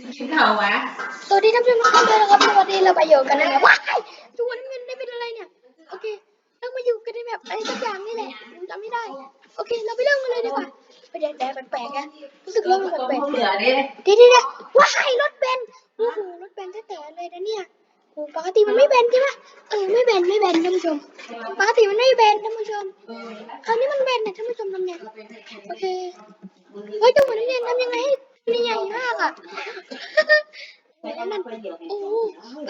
กินข้าววะสวัสดีท่านผู้ชมทุกท่านด้วยนะครับสวัสดีเราไปอยู่กันในแบบว้ายทุกคนเงินได้เป็นอะไรเนี่ย โอเค เรามาอยู่กันในแบบอะไรสักอย่างนี่แหละผมจำไม่ได้ โอเค เราไปเริ่มกันเลยดีกว่าไปแดดแดดแปลกๆนะรู้สึกเริ่มตัวแปลกเหลือดิๆเดี๋ยวเดี๋ยวเดี๋ยวว้ายรถเบนซ์โอ้โหรถเบนซ์แท้ๆเลยนะเนี่ยโอ้ปกติมันไม่เบนใช่ไหมเออไม่เบนไม่เบนท่านผู้ชม ปกติมันไม่เบนท่านผู้ชม คราวนี้มันเบนนะท่านผู้ชมทำไงโอเคเฮ้ยจังหวะนี้เนี่ยทำยังไงให้มันใหญ่มากอะ โอ้โห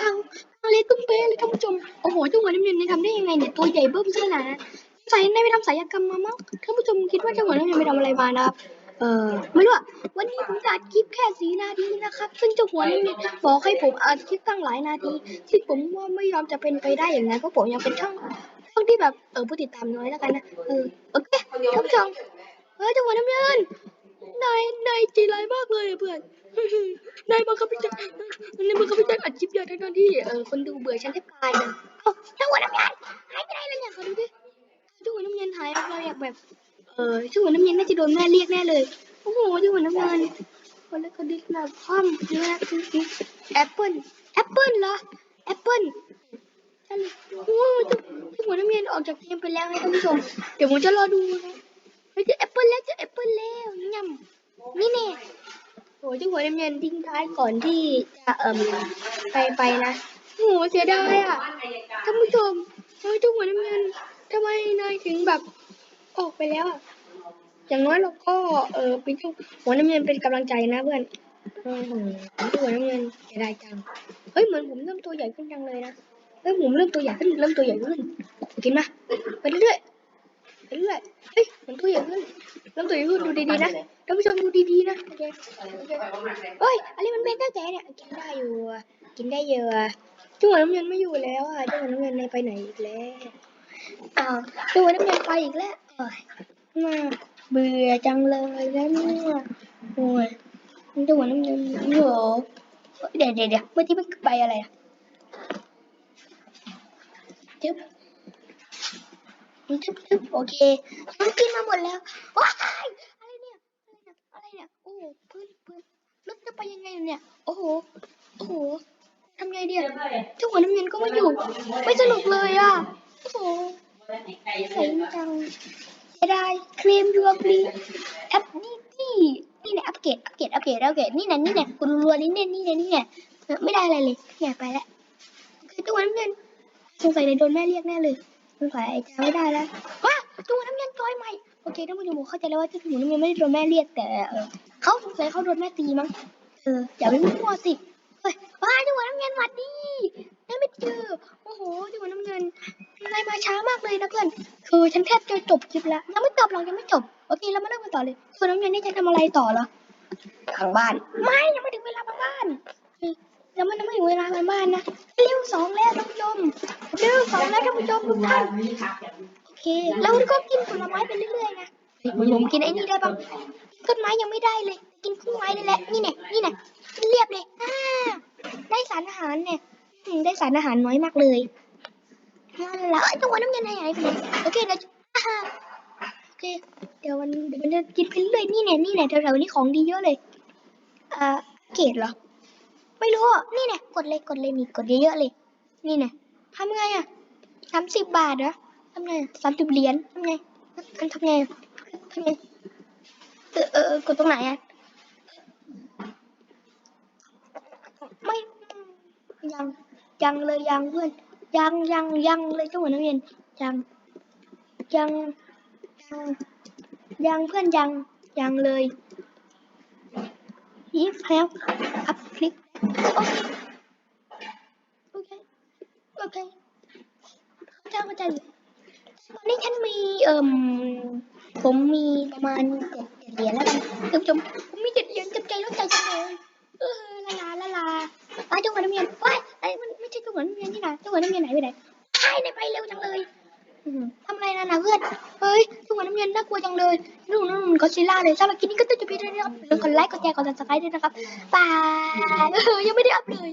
พังพังเละตุ้มเป๊ะเลยท่านผู้ชม โอ้โหจ้าหัวน้ำเงินเนี่ยทำได้ยังไงเนี่ยตัวใหญ่เบิ้มขนาดนั้นใส่ในไปทำศัลยกรรมมามั้งท่านผู้ชมคิดว่าจ้าหัวน้ำเงินไปทำอะไรมานะครับเออไม่รู้อะวันนี้ผมจะอัดคลิปแค่สีนาทีนะครับ ซึ่งเจ้าหัวน้ำเงินบอกให้ผมอัดคลิปตั้งหลายนาทีที่ผมว่าไม่ยอมจะเป็นไปได้อย่างนั้นเพราะผมยังเป็นช่องช่องที่แบบเออผู้ติดตามน้อยแล้วกันนะเออโอเคท่านผู้ชมเฮ้ยจ้าหัวน้ำเงินนายนายใจร้ายมากเลยเพื่อน นายบังคับพี่แจันนายบังคับพี่แจันอัดคลิปเยอะทั้งที่เออคนดูเบื่อฉันแทบตายเลยเอ้าเจ้าหัวน้ำเงินหายไปไหนแล้วเนี่ยขอดูดิเจ้าหัวน้ำเงินหายเราอยากแบบ เออเจ้าหัวน้ำเงินน่าจะโดนแม่เรียกแน่เลยโอ้โหเจ้าหัวน้ำเงินคนละคนดิสนะคอมเนื้อคือแอปเปิลแอปเปิลเหรอแอปเปิลใช่เลยโอ้เจ้าเจ้าหัวน้ำเงินออกจากเกมไปแล้วนะท่านผู้ชม เดี๋ยวผมจะรอดูนะเฮ้ยเจอแอปเปิลแล้วเจอแอปเปิลแล้วยำนี่แน่ โอ้เจ้าหัวน้ำเงินทิ้งท้ายก่อนที่จะเอิ่มไปไปนะโหเสียดายอะท่านผู้ชมเฮ้ยเจ้าหัวน้ำเงินทำไมนายถึงแบบออกไปแล้วอะอย่างน้อยเราก็เออเป็นช่วงหัวน้ำเงินเป็นกำลังใจนะเพื่อนโอ้โหหัวน้ำเงินเสียดายจังเฮ้ยเหมือนผมเริ่มตัวใหญ่ขึ้นจังเลยนะเฮ้ยผมเริ่มตัวใหญ่ขึ้นเริ่มตัวใหญ่ขึ้นกินมาไปเรื่อย ไปเรื่อยๆเฮ้ยผมตัวใหญ่ขึ้นเริ่มตัวใหญ่ขึ้นดูดีๆนะท่านผู้ชมดูดีๆนะโอเคโอเคเฮ้ยอันนี้มันเป็นแค่แกเนี่ยกินได้อยู่อะกินได้เยอะอะจังหวะน้ำเงินไม่อยู่แล้วอะจังหวะน้ำเงินไปไหนอีกแล้วอ้าวจังหวะน้ำเงินไปอีกแล้วโอ้ยมาเบื่อจังเลยแล้วเนี่ยโอ้ยจังหวะน้ำเงินโอ้โหเดี๋ยวเดี๋ยวเดี๋ยวเมื่อที่มันไปอะไรอะจึ๊บ จึ๊บจึ๊บโอเคมันกินมาหมดแล้วว้ายอะไรเนี่ยอะไรเนี่ยอะไรเนี่ยโอ้โหพื้นพื้นแล้วจะไปยังไงเนี่ยโอ้โหโอ้โหทำไงดีอะเจ้าหัวน้ำเงินก็ไม่อยู่ ไม่สนุกเลยอะโอ้โหใส่จังเสียดายเคลมยูอัพลีแอปนี่นี่นี่เนี่ยอัปเกรดอัปเกรดอัปเกรดอัปเกรดนี่เนี่ยนี่เนี่ยคุณรัวนี่เนี่ยนี่เนี่ยนี่เนี่ยไม่ได้อะไรเลยเนี่ยไปแล้วคือตัวน้ำเงินสงสัยเลยโดนแม่เรียกแน่เลย สงสัยไอ้จ้าไม่ได้แล้วว้าตัวน้ำเงินจอยใหม่ โอเคท่านผู้ชมเข้าใจแล้วว่าเจ้าตัวน้ำเงินไม่ได้โดนแม่เรียกแต่เออเขาสงสัยเขาโดนแม่ตีมั้ง เอออย่าไปมั่วสิเฮ้ยว้าจัวน้ำเงินมาดีได้ไม่เจอ โอ้โหจัวน้ำเงินนายมาช้ามากเลยนะเพื่อน คือฉันแทบจะจบคลิปแล้ว ยังไม่จบหรอกยังไม่จบ โอเคเรามาเริ่มกันต่อเลยส่วนน้ำเงินนี่จะทำอะไรต่อเหรอทางบ้าน ไม่ยังไม่ถึงเวลาทางบ้าน เฮ้ยยังไม่ยังไม่ถึงเวลาทางบ้านนะเร็วสองแล้วท่านผู้ชมเร็วสองแล้วท่านผู้ชมทุกท่านโอเคแล้วก็กินผลไม้ไปเรื่อยๆนะผมกินไอ้นี่ได้ปะต้นไม้ยังไม่ได้เลย กินพุ่งไม้นี่แหละนี่เนี่ยนี่เนี่ยเรียบเลยอ่าได้สารอาหารเนี่ยได้สารอาหารน้อยมากเลยนั่นแหละเอ้ยจังหวะน้ำเงินหายไปไหนโอเคเดี๋ยวโอเคเดี๋ยวมันเดี๋ยวมันจะกินไปเรื่อยนี่เนี่ยนี่เนี่ยแถวๆนี้ของดีเยอะเลยอ่าเกรดเหรอ ไม่รู้อะนี่เนี่ยกดเลยกดเลยนี่กดเยอะๆเลย นี่เนี่ยทำไงอะสามสิบบาทเหรอทำไงสามสิบเหรียญทำไงทำทำไงทำไงเออเออกดตรงไหนอะไม่ยังยังเลยยังเพื่อนยังยังยังเลยเจ้าหัวนักเรียนยังยังยังยังเพื่อนยังยังเลยยิบแล้วอัพ โอเคโอเค โอเคเข้าใจเข้าใจตอนนี้ฉันมีเอ่มผมมีประมาณเจ็ดเจ็ดเหรียญแล้วกันท่านผู้ชมผมมีเจ็ดเหรียญจับใจแล้วใจจังเลยเออละลาละลาไอ้เจ้าหัวน้ำเงินว้ไอ้มันไม่ใช่เจ้าหัวน้ำเงินที่ไหนเจ้าหัวน้ำเงินไหนไปไหนไอ้ไหนไปเร็วจังเลยทำอะไรนะนะเพื่อนเฮ้ย เจ้าหัวน้ำเงินน่ากลัวจังเลยนู่นนู่นก็ซิล่าเลยสำหรับคลิปนี้ก็ต้องจบเพียงเท่านี้นะครับอย่าลืมกดไลค์กดแชร์กดซับสไครต์ด้วยนะครับบายยังไม่ได้อัพเลย